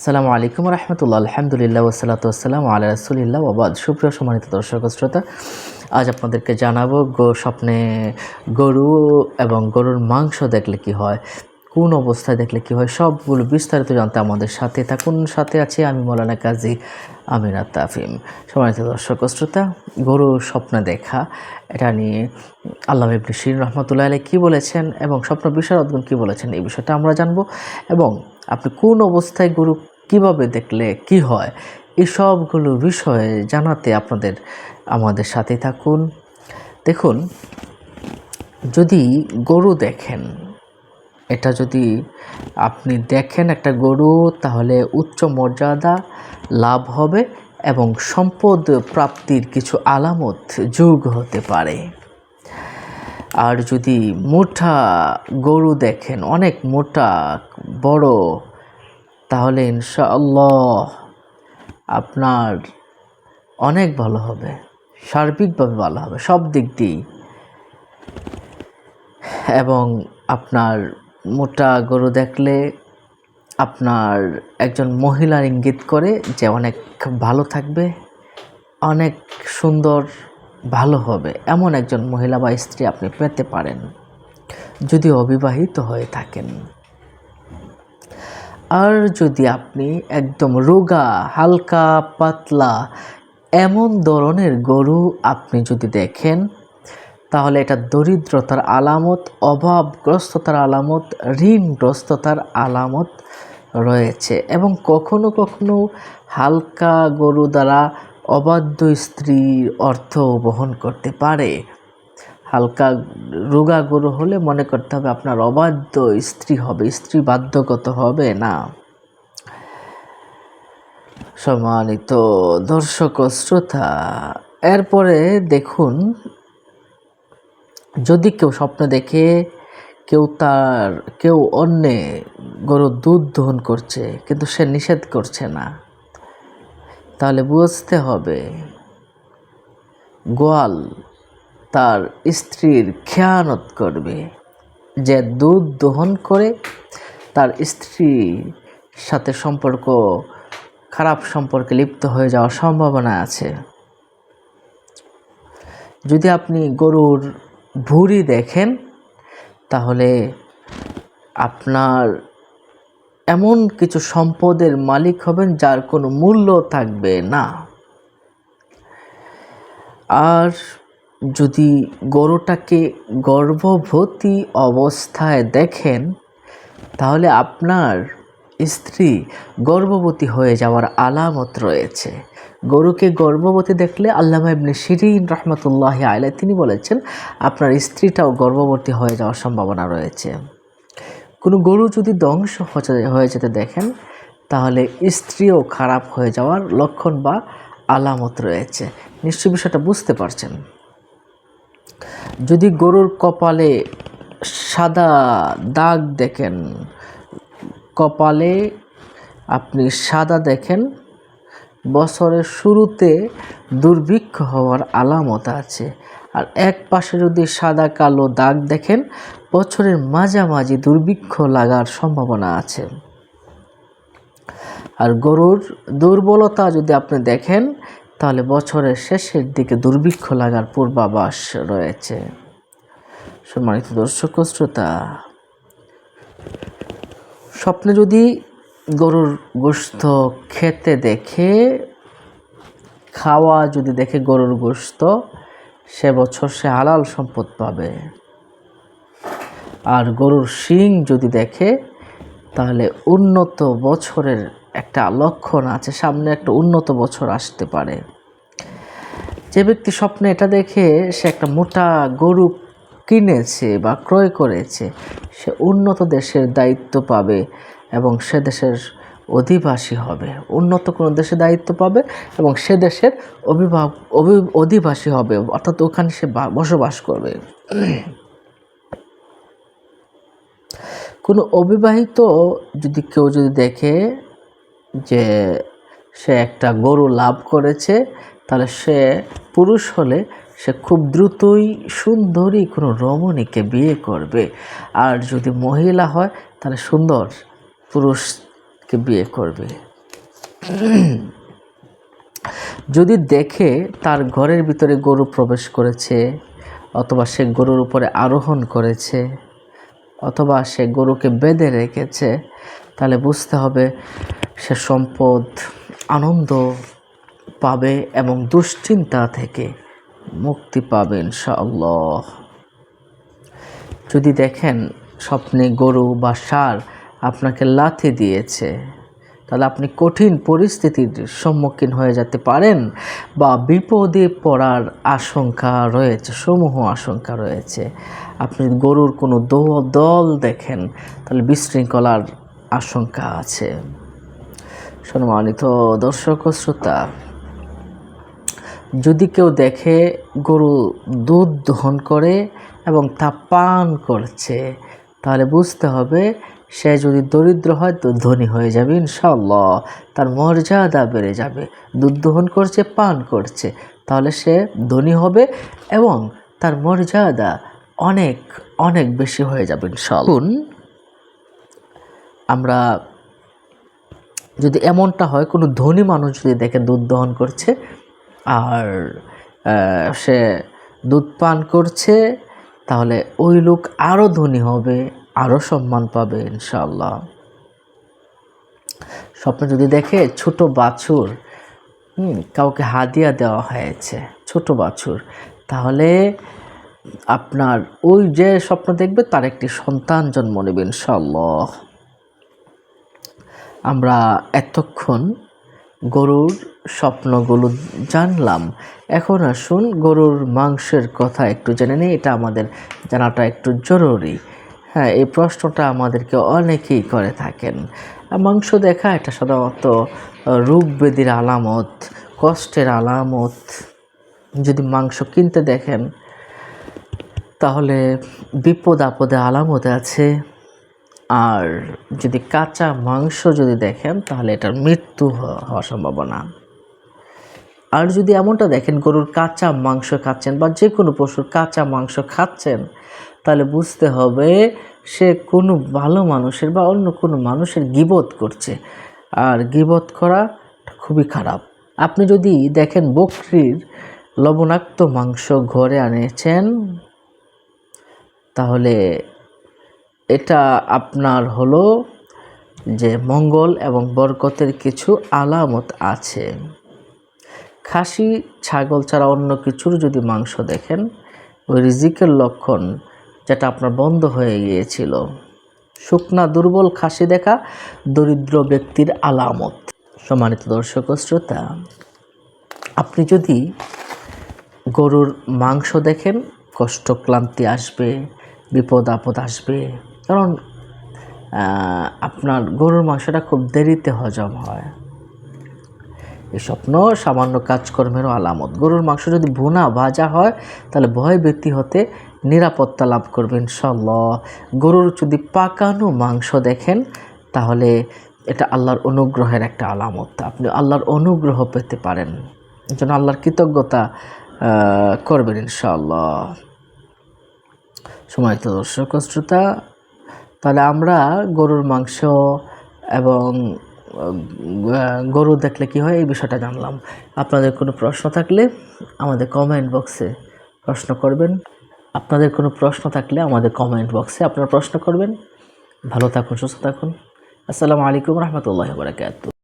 আসসালামু আলাইকুম রহমতুল্লাহ, আলহামদুলিল্লাহ ওসালাত আসসালাম আল্লাহ রসুলিল্লাহ ওবাদ সুপ্রিয় সম্মানিত দর্শক শ্রোতা, আজ আপনাদেরকে জানাব গো স্বপ্নে গরু এবং গরুর মাংস দেখলে কি হয়, কোন অবস্থায় দেখলে কি হয়, সবগুলো বিস্তারিত জানতে আমাদের সাথে থাকুন। সাথে আছে আমি মৌলানা কাজী আমিনা তাফিম সম্মানিত দর্শক শ্রোতা, গরু স্বপ্নে দেখা, এটা নিয়ে আল্লাহ ইবনে শির রহমতুল্লাহ আলাই কী বলেছেন এবং স্বপ্ন বিশারদগণ কী বলেছেন এই বিষয়টা আমরা জানব এবং আপনি কোন অবস্থায় গরু কীভাবে দেখলে কি হয়? এই সবগুলো বিষয়ে জানাতে আপনাদের, আমাদের সাথে থাকুন। দেখুন, যদি গরু দেখেন, এটা যদি আপনি দেখেন একটা গরু, তাহলে উচ্চ মর্যাদা লাভ হবে এবং সম্পদ প্রাপ্তির কিছু আলামত যোগ হতে পারে। আর যদি মোটা গরু দেখেন, অনেক মোটা, বড়, তাহলে ইনশাআল্লাহ আপনার অনেক ভালো হবে, সার্বিকভাবে ভালো হবে, সব দিক দিয়েই। এবং আপনার মোটা গরু দেখলে আপনার একজন মহিলার ইঙ্গিত করে যে অনেক ভালো থাকবে, অনেক সুন্দর ভালো হবে, এমন একজন মহিলা বা স্ত্রী আপনি পেতে পারেন, যদি অবিবাহিত হয়ে থাকেন। আর যদি আপনি একদম রোগা, হালকা, পাতলা, এমন ধরনের গরু আপনি যদি দেখেন, তাহলে এটা দরিদ্রতার আলামত, অভাবগ্রস্ততার আলামত, ঋণগ্রস্ততার আলামত রয়েছে। এবং কখনো কখনো হালকা গরু দ্বারা অবাধ্য স্ত্রীর অর্থ বহন করতে পারে। হালকা রোগা গরু হলে মনে করতে হবে আপনার অবাধ্য স্ত্রী হবে, স্ত্রী বাধ্যগত হবে না। সম্মানিত দর্শক শ্রোতা, এরপরে দেখুন, যদি কেউ স্বপ্ন দেখে কেউ তার, কেউ অন্যে গরুর দুধ দহন করছে, কিন্তু সে নিষেধ করছে না তাহলে বুঝতে হবে। গোয়াল তার স্ত্রীর খেয়ানত করবে। যে দুধ দহন করে তার স্ত্রীর সাথে সম্পর্ক, খারাপ সম্পর্কে লিপ্ত হয়ে যাওয়ার সম্ভাবনা আছে। যদি আপনি গরুর ভুঁড়ি দেখেন, তাহলে আপনার এমন কিছু সম্পদের মালিক হবেন যার কোনো মূল্য থাকবে না। আর যদি গরুটাকে গর্ভবতী অবস্থায় দেখেন, তাহলে আপনার স্ত্রী গর্ভবতী হয়ে যাওয়ার আলামত রয়েছে। গরুকে গর্ভবতী দেখলে আল্লামা ইবনে শিরিন রহমতুল্লাহ আলাই তিনি বলেছেন, আপনার স্ত্রীটাও গর্ভবতী হয়ে যাওয়ার সম্ভাবনা রয়েছে। কোনো গরু যদি ধ্বংস হয়ে যেতে দেখেন, তাহলে স্ত্রীও খারাপ হয়ে যাওয়ার লক্ষণ বা আলামত রয়েছে। নিশ্চয় বিষয়টা বুঝতে পারছেন। যদি গরুর কপালে সাদা দাগ দেখেন, কপালে আপনি সাদা দেখেন, বছরের শুরুতে দুর্ভিক্ষ হওয়ার আলামত আছে। আর এক পাশে যদি সাদা কালো দাগ দেখেন, বছরের মাঝামাঝি দুর্ভিক্ষ লাগার সম্ভাবনা আছে। আর গরুর দুর্বলতা যদি আপনি দেখেন, তাহলে বছরের শেষের দিকে দুর্ভিক্ষ লাগার পূর্বাভাস রয়েছে। সম্মানিত দর্শক শ্রোতা, স্বপ্নে যদি গরুর গোস্ত খেতে দেখে, খাওয়া যদি দেখে গরুর গোস্ত সে বছর সে হালাল সম্পদ পাবে। আর গরুর শিং যদি দেখে, তাহলে উন্নত বছরের একটা লক্ষণ আছে, সামনে একটা উন্নত বছর আসতে পারে। যে ব্যক্তি স্বপ্নে এটা দেখে সে একটা মোটা গরু কিনেছে বা ক্রয় করেছে, সে উন্নত দেশের দায়িত্ব পাবে এবং সে দেশের অধিবাসী হবে। উন্নত কোনো দেশে দায়িত্ব পাবে এবং সে দেশের অভিভাবক অধিবাসী হবে। অর্থাৎ ওখানে সে বসবাস করবে। কোনো অবিবাহিত যদি কেউ যদি দেখে যে সে একটা গরু লাভ করেছে, তাহলে সে পুরুষ হলে সে খুব দ্রুতই সুন্দরী কোনো রমণীকে বিয়ে করবে। আর যদি মহিলা হয়, তাহলে সুন্দর পুরুষকে বিয়ে করবে। যদি দেখে তার ঘরের ভিতরে গরু প্রবেশ করেছে, অথবা সে গরুর উপরে আরোহণ করেছে, অথবা সে গরুকে বেঁধে রেখেছে, তাহলে বুঝতে হবে সে সম্পদ, আনন্দ পাবে এবং দুশ্চিন্তা থেকে মুক্তি পাবে ইনশাআল্লাহ। যদি দেখেন স্বপ্নে গরু বা সার আপনাকে লাথি দিয়েছে। তাহলে আপনি কঠিন পরিস্থিতির সম্মুখীন হয়ে যেতে পারেন বা বিপদে পড়ার আশঙ্কা রয়েছে, সমূহ আশঙ্কা রয়েছে। আপনি গরুর কোনো দল দেখেন, তাহলে বিশৃঙ্খলার আশঙ্কা আছে। সম্মানিত দর্শক শ্রোতা, যদি কেউ দেখে গরু দুধ দহন করে এবং তা পান করছে, তাহলে বুঝতে হবে সে যদি দরিদ্র হয় তো ধনী হয়ে যাবে ইনশাল্লাহ তার মর্যাদা বেড়ে যাবে। দুধ দহন করছে, পান করছে। তাহলে সে ধনী হবে এবং তার মর্যাদা অনেক অনেক বেশি হয়ে যাবে ইনশাল্লাহ আমরা যদি এমনটা হয়, কোনো ধনী মানুষ যদি দেখে দুধ দহন করছে, আর সে দুধ পান করছে, তাহলে ওই লোক আরও ধনী হবে। আরও সম্মান পাবে ইনশাল্লাহ স্বপ্ন যদি দেখে ছোট বাছুর হুম, কাউকে হাদিয়া দেওয়া হয়েছে ছোট বাছুর তাহলে আপনার ওই যে স্বপ্ন দেখবে তার একটি সন্তান জন্ম নেবে ইনশাল্লাহ আমরা এতক্ষণ গরুর স্বপ্নগুলো জানলাম। এখন আসুন গরুর মাংসের কথা একটু জেনে নিই এটা আমাদের জানাটা একটু জরুরি। হ্যাঁ এই প্রশ্নটা আমাদেরকে অনেকেই করে থাকেন। মাংস দেখা, এটা সাধারণত রোগ ব্যাধির আলামত, কষ্টের আলামত। যদি মাংস কিনতে দেখেন, তাহলে বিপদ আপদে আলামত আছে। আর যদি কাঁচা মাংস যদি দেখেন, তাহলে এটার মৃত্যু হওয়ার সম্ভাবনা। আর যদি এমনটা দেখেন, গরুর কাঁচা মাংস খাচ্ছেন বা যে কোনো পশুর কাঁচা মাংস খাচ্ছেন, তাহলে বুঝতে হবে সে কোনো ভালো মানুষের বা অন্য কোনো মানুষের গিবত করছে। আর গিবত করা খুবই খারাপ। আপনি যদি দেখেন বকরির লবণাক্ত মাংস ঘরে আনেছেন, তাহলে এটা আপনার হলো যে মঙ্গল এবং বরকতের কিছু আলামত আছে। খাসি, ছাগল ছাড়া অন্য কিছুর যদি মাংস দেখেন, ওই রিজিকের লক্ষণ যেটা আপনার বন্ধ হয়ে গিয়েছিল। শুকনা, দুর্বল খাসি দেখা দরিদ্র ব্যক্তির আলামত। সম্মানিত দর্শক শ্রোতা, আপনি যদি গরুর মাংস দেখেন কষ্ট ক্লান্তি আসবে, বিপদ, আপদ আসবে, কারণ আপনার গরুর মাংসটা খুব দেরিতে হজম হয়। এই স্বপ্ন, সামান্য কাজকর্মেরও আলামত। গরুর মাংস যদি ভুনা, ভাজা হয়, তাহলে ভয় ব্যক্তি হতে নিরাপত্তা লাভ করবেন ইনশাল্লাহ গরুর যদি পাকানো মাংস দেখেন, তাহলে এটা আল্লাহর অনুগ্রহের একটা আলামত। আপনি আল্লাহর অনুগ্রহ পেতে পারেন। জন্য আল্লাহর কৃতজ্ঞতা করবেন ইনশাল্লাহ সময়ত দর্শক শ্রোতা, তাহলে আমরা গরুর মাংস এবং গরু দেখলে কি হয়? এই বিষয়টা জানলাম। আপনাদের কোনো প্রশ্ন থাকলে আমাদের কমেন্ট বক্সে প্রশ্ন করবেন। আপনাদের কোনো প্রশ্ন থাকলে আমাদের কমেন্ট বক্সে আপনারা প্রশ্ন করবেন। ভালো থাকুন, সুস্থ থাকুন। আসসালামু আলাইকুম রহমতুল্লাহ বারকাত